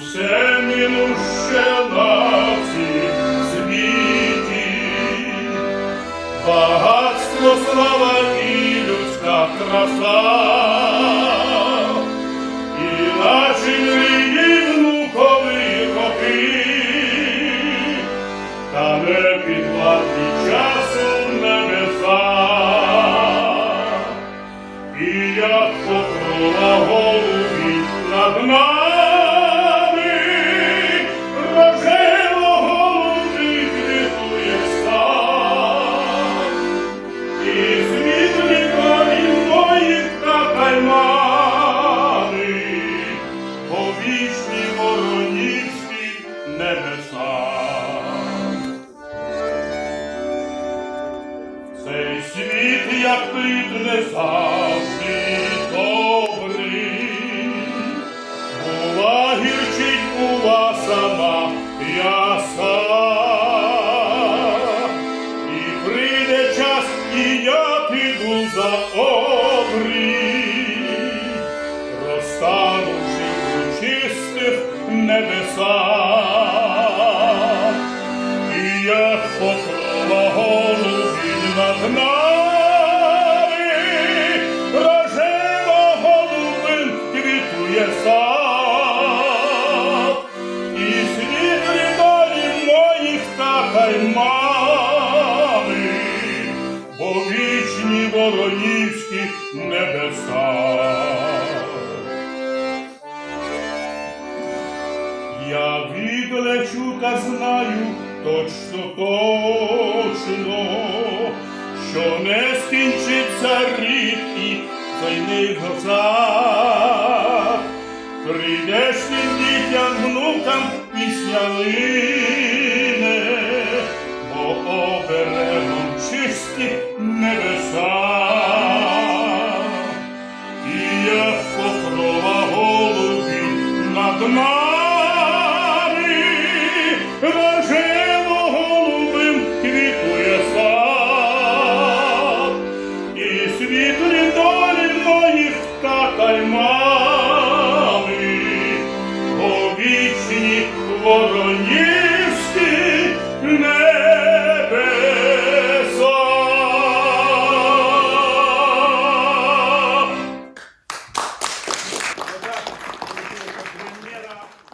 єдину ще нації в світі. Багатство, слава і людська краса, і наші мрії внукові роки, та не підвладні часу небеса. І як покрова голубі над нами, небеса. Цей світ, як ти не завжди добрий, була гірчить, була сама яса. І прийде час, і я піду за обрій, розтанувши у воронівські небеса. Я відлечу та знаю точно, точно, що не скінчиться рік і цей глаза. Прийдеш тим дітям, внукам пісня лине, бо оберегом чисті небеса. І як покрова голубі над нами, і світлі долі моїх тата й мами, вороні.